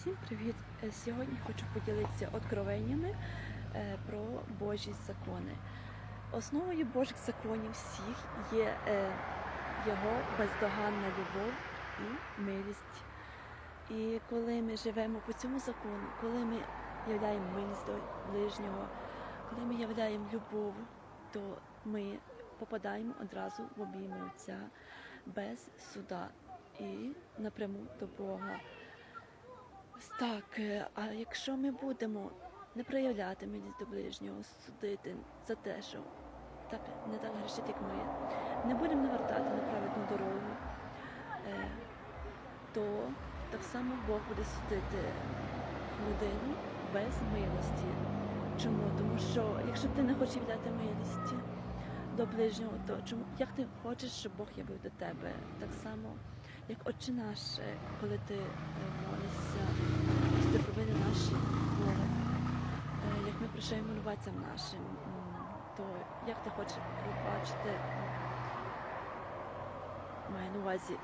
Всім привіт! Е, Сьогодні хочу поділитися откровеннями е, про Божі закони. Основою Божих законів всіх є е, його бездоганна любов і милість. І коли ми живемо по цьому закону, коли ми являємо милість до ближнього, коли ми являємо любов, то ми попадаємо одразу в обійми Отця без суда і напряму до Бога. Так, е, а якщо ми будемо не проявляти милість до ближнього, судити за те, що так не так грішить, як ми, не будемо навертати на праведну дорогу, е, то так само Бог буде судити людину без милості. Чому? Тому що якщо ти не хочеш віддати милості до ближнього, то чому як ти хочеш, щоб Бог явив до тебе? Так само, як Отче наш, е, коли ти е, молишся, ти провини наші Бога, е, як ми прощаємо винуватцям нашим, то як ти хочеш пробачити, маю на увазі